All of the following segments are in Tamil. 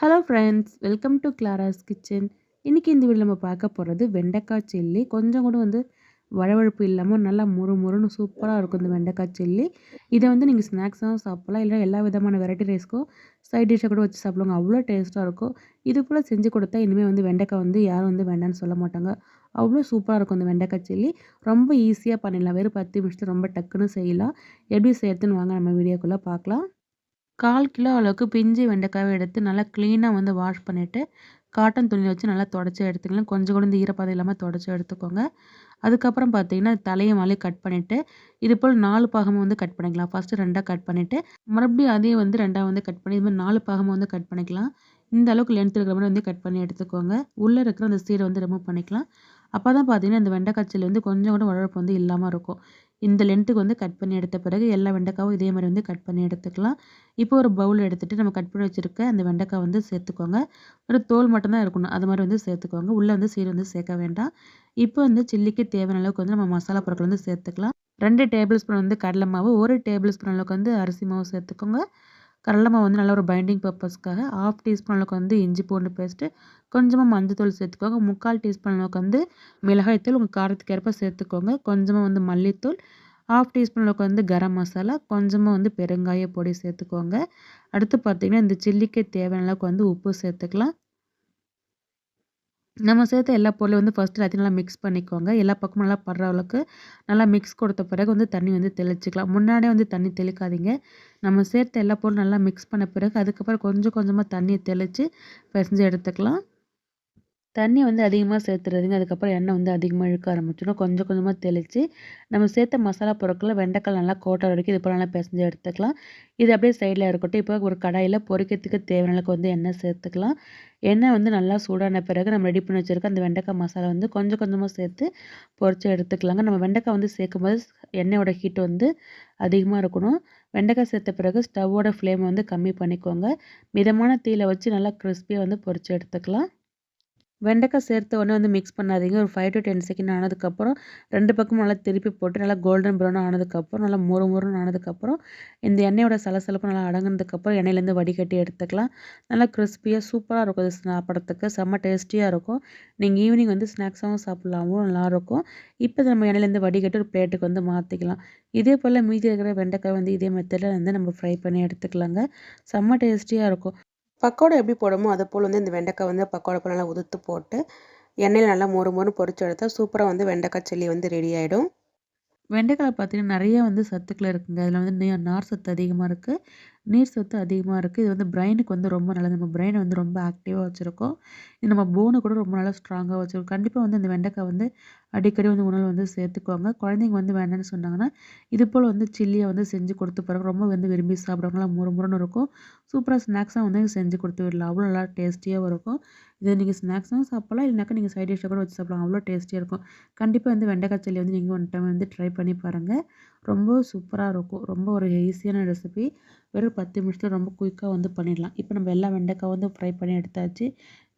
Hello friends welcome to Clara's kitchen இன்றைக்கி இந்த வீடியோ நம்ம பார்க்க போகிறது வெண்டைக்காய் சில்லி கொஞ்சம் கூட வந்து வழவழப்பு இல்லாமல் நல்லா முறு முறுன்னு சூப்பராக இருக்கும் இந்த வெண்டைக்காய் சில்லி இதை வந்து நீங்கள் ஸ்நாக்ஸாகவும் சாப்பிட்லாம். இல்லை எல்லா விதமான வெரைட்டி ரைஸ்க்கும் சைட் டிஷ்ஷை கூட வச்சு சாப்பிடுவாங்க. அவ்வளோ டேஸ்ட்டாக இருக்கும். இது போல் செஞ்சு கொடுத்தா இனிமேல் வந்து வெண்டைக்காய் வந்து யாரும் வந்து வேண்டான்னு சொல்ல மாட்டாங்க. அவ்வளோ சூப்பராக இருக்கும் இந்த வெண்டைக்காய் சில்லி ரொம்ப ஈஸியாக பண்ணிடலாம். வெறும் பத்து நிமிஷத்தில் ரொம்ப டக்குன்னு செய்யலாம். எப்படி செய்யறதுன்னு வாங்க நம்ம வீடியோக்குள்ளே பார்க்கலாம். கால் கிலோ அளவுக்கு பிஞ்சு வெண்டைக்காவை எடுத்து நல்லா க்ளீனாக வந்து வாஷ் பண்ணிவிட்டு காட்டன் துணியை வச்சு நல்லா தொடச்சி எடுத்துக்கலாம் கொஞ்சம் கூட இந்த ஈரப்பதம் இல்லாமல் தொடச்சி எடுத்துக்கோங்க. அதுக்கப்புறம் பார்த்தீங்கன்னா தலையை மேலே கட் பண்ணிவிட்டு இது போல் நாலு பாகமாக வந்து கட் பண்ணிக்கலாம். ஃபஸ்ட்டு ரெண்டாக கட் பண்ணிவிட்டு மறுபடியும் அதையும் வந்து ரெண்டாக வந்து கட் பண்ணி இது மாதிரி நாலு பாகமாக வந்து கட் பண்ணிக்கலாம். இந்த அளவுக்கு லென்த் இருக்கிற மாதிரி வந்து கட் பண்ணி எடுத்துக்கோங்க. உள்ளே இருக்கிற அந்த சீடை வந்து ரிமூவ் பண்ணிக்கலாம். அப்போ தான் பார்த்தீங்கன்னா இந்த வெண்டைக்காய்ச்சல் வந்து கொஞ்சம் கூட உழப்பு வந்து இல்லாமல் இருக்கும். இந்த லென்த்துக்கு வந்து கட் பண்ணி எடுத்த பிறகு எல்லா வெண்டைக்காவும் இதே மாதிரி வந்து கட் பண்ணி எடுத்துக்கலாம். இப்போ ஒரு பவுல் எடுத்துகிட்டு நம்ம கட் பண்ணி வச்சுருக்க அந்த வெண்டைக்காய் வந்து சேர்த்துக்கோங்க. ஒரு தோல் மட்டும்தான் இருக்கணும். அது மாதிரி வந்து சேர்த்துக்கோங்க. உள்ளே வந்து சீர் வந்து சேர்க்க வேண்டாம். இப்போ வந்து சில்லிக்கு தேவையான அளவுக்கு வந்து நம்ம மசாலா பொருட்கள் வந்து சேர்த்துக்கலாம். ரெண்டு டேபிள் ஸ்பூன் வந்து கடலை மாவு ஒரு டேபிள் ஸ்பூன் அளவுக்கு வந்து அரிசி மாவு சேர்த்துக்கோங்க. கடலமா வந்து நல்ல ஒரு பைண்டிங் பர்பஸ்க்காக ஆஃப் டீஸ்பூன் அளவுக்கு வந்து இஞ்சி பூண்டு பேஸ்ட்டு கொஞ்சமாக மஞ்சத்தூள் சேர்த்துக்கோங்க. முக்கால் டீஸ்பூன் அளவுக்கு வந்து மிளகாய்த்தூள் உங்கள் காரத்துக்கு ஏற்ப சேர்த்துக்கோங்க. கொஞ்சமாக வந்து மல்லித்தூள் ஹாஃப் டீஸ்பூன் அளவுக்கு வந்து கரம் மசாலா கொஞ்சமாக வந்து பெருங்காய பொடி சேர்த்துக்கோங்க. அடுத்து பார்த்திங்கன்னா இந்த சில்லிக்கு தேவையான அளவுக்கு வந்து உப்பு சேர்த்துக்கலாம். நம்ம சேர்த்த எல்லா பொருளையும் வந்து ஃபஸ்ட்டு எல்லாத்தையும் நல்லா மிக்ஸ் பண்ணிக்கோங்க. எல்லா பக்கமும் நல்லா படுற அளவுக்கு நல்லா மிக்ஸ் கொடுத்த பிறகு வந்து தண்ணி வந்து தெளிச்சிக்கலாம். முன்னாடியே வந்து தண்ணி தெளிக்காதீங்க. நம்ம சேர்த்த எல்லா பொருளும் நல்லா மிக்ஸ் பண்ண பிறகு அதுக்கப்புறம் கொஞ்சம் கொஞ்சமாக தண்ணியை தெளித்து பிசைஞ்சு எடுத்துக்கலாம். தண்ணி வந்து அதிகமாக சேர்த்துறதுங்க அதுக்கப்புறம் எண்ணெய் வந்து அதிகமாக இழுக்க ஆரம்பிச்சிடும். கொஞ்சம் கொஞ்சமாக தெளித்து நம்ம சேர்த்த மசாலா பொருட்களை வெண்டைக்காய் நல்லா கோட்டை வரைக்கும் இது போல் நல்லா பிசைஞ்சு எடுத்துக்கலாம். இது அப்படியே சைடில் இருக்கட்டும். இப்போ ஒரு கடாயில் பொரிக்கிறதுக்கு தேவையான அளவுக்கு வந்து எண்ணெய் சேர்த்துக்கலாம். எண்ணெய் வந்து நல்லா சூடான பிறகு நம்ம ரெடி பண்ணி வச்சுருக்க அந்த வெண்டைக்காய் மசாலா வந்து கொஞ்சம் கொஞ்சமாக சேர்த்து பொறிச்சு எடுத்துக்கலாங்க. நம்ம வெண்டைக்காய் வந்து சேர்க்கும் போது எண்ணெயோட ஹீட் வந்து அதிகமாக இருக்கணும். வெண்டைக்காய் சேர்த்த பிறகு ஸ்டவ்வோட ஃப்ளேமை வந்து கம்மி பண்ணிக்கோங்க. மிதமான தீயில் வச்சு நல்லா கிறிஸ்பியாக வந்து பொறிச்சு எடுத்துக்கலாம். வெண்டைக்காய் சேர்த்த உடனே வந்து மிக்ஸ் பண்ணாதீங்க. ஒரு ஃபைவ் டு டென் செகண்ட் ஆனதுக்கப்புறம் ரெண்டு பக்கமும் நல்லா திருப்பி போட்டு நல்லா கோல்டன் ப்ரௌன் ஆனதுக்கப்புறம் நல்லா மொறு மொறுன்னு ஆனதுக்கப்புறம் இந்த எண்ணெயோட சலசலப்பு நல்லா அடங்கினதுக்கப்புறம் எண்ணெயிலேருந்து வடிகட்டி எடுத்துக்கலாம். நல்லா கிறிஸ்பியாக சூப்பராக இருக்கும் இது சாப்பிட்றதுக்கு. செம்ம டேஸ்டியாக இருக்கும். நீங்கள் ஈவினிங் வந்து ஸ்நாக்ஸாகவும் சாப்பிட்லாமும் நல்லாயிருக்கும். இப்போ நம்ம எண்ணெயிலேருந்து வடிகட்டி ஒரு பிளேட்டுக்கு வந்து மாற்றிக்கலாம் இதே போல் மீதி இருக்கிற வெண்டைக்காய் வந்து இதே மெத்தடில் வந்து நம்ம ஃப்ரை பண்ணி எடுத்துக்கலாங்க. செம்ம டேஸ்டியாக இருக்கும். பக்கோடை எப்படி போடுமோ அது போல் வந்து இந்த வெண்டைக்காய் வந்து பக்கோடை போல் நல்லா உதுத்து போட்டு எண்ணெயில் நல்லா மொறு மொறு பொறிச்சு எடுத்தால் சூப்பராக வந்து வெண்டைக்காய் சில்லி வந்து ரெடி ஆகிடும் வெண்டைக்காய் பார்த்திங்கன்னா நிறைய வந்து சத்துக்கள் இருக்குங்க. அதில் வந்து நார் சத்து அதிகமாக இருக்குது நீர் சத்து அதிகமாக இருக்குது இது வந்து பிரெயினுக்கு வந்து ரொம்ப நல்லது. நம்ம பிரெயினை வந்து ரொம்ப ஆக்டிவாக வச்சுருக்கோம். இது நம்ம போனை கூட ரொம்ப நல்லா ஸ்ட்ராங்காக வச்சுருக்கோம். கண்டிப்பாக வந்து இந்த வெண்டைக்காய் வந்து அடிக்கடி வந்து உணவு வந்து சேர்த்துக்குவாங்க. குழந்தைங்க வந்து வேண்டாம்னு சொன்னாங்கன்னா இது போல் வந்து சில்லியை வந்து செஞ்சு கொடுத்து பாருங்கள் ரொம்ப வந்து விரும்பி சாப்பிட்றவங்களாம் முறுமுறுன்னு இருக்கும். சூப்பராக ஸ்நாக்ஸாக வந்து செஞ்சு கொடுத்து விடலாம். அவ்வளோ நல்லா டேஸ்டியாகவும் இருக்கும். இதை நீங்கள் ஸ்நாக்ஸாகவும் சாப்பிடலாம். இல்லைனாக்கா நீங்கள் சைட் டிஷ்ஷாக கூட வச்சு சாப்பிடலாம். அவ்வளோ டேஸ்டியாக இருக்கும். கண்டிப்பாக வந்து வெண்டைக்காய் சில்லி வந்து நீங்கள் ஒன் டைம் வந்து ட்ரை பண்ணி பாருங்கள் ரொம்ப சூப்பராக இருக்கும். ரொம்ப ஒரு ஈஸியான ரெசிபி வெறும் பத்து நிமிஷத்தில் ரொம்ப குயிக்காக வந்து பண்ணிடலாம். இப்போ நம்ம எல்லா வெண்டைக்காய் வந்து ஃப்ரை பண்ணி எடுத்தாச்சு.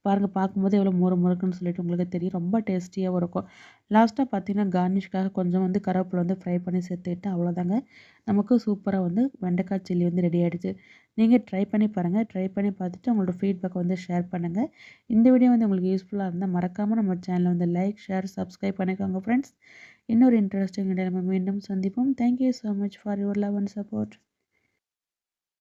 பாருங்கள் பார்க்கும்போது எவ்வளோ முறு முறுக்குன்னு சொல்லிட்டு உங்களுக்கு தெரியும். ரொம்ப டேஸ்டியாகவும் இருக்கும். லாஸ்ட்டாக பார்த்தீங்கன்னா கார்னிஷ்காக கொஞ்சம் வந்து கருவேப்பிலை வந்து ஃப்ரை பண்ணி சேர்த்துக்கிட்டு அவ்வளோதாங்க நமக்கு சூப்பராக வந்து வெண்டைக்காய் சில்லி வந்து ரெடி ஆகிடுச்சு நீங்கள் ட்ரை பண்ணி பாருங்கள் ட்ரை பண்ணி பார்த்துட்டு உங்களோட ஃபீட்பேக்கை வந்து ஷேர் பண்ணுங்கள் இந்த வீடியோ வந்து உங்களுக்கு யூஸ்ஃபுல்லாக இருந்தால் மறக்காமல் நம்ம சேனலை வந்து லைக் ஷேர் சப்ஸ்கிரைப் பண்ணிக்கோங்க ஃப்ரெண்ட்ஸ் இன்னொரு இன்ட்ரெஸ்டிங் நம்ம மீண்டும் சந்திப்போம். Thank you so much for your love and support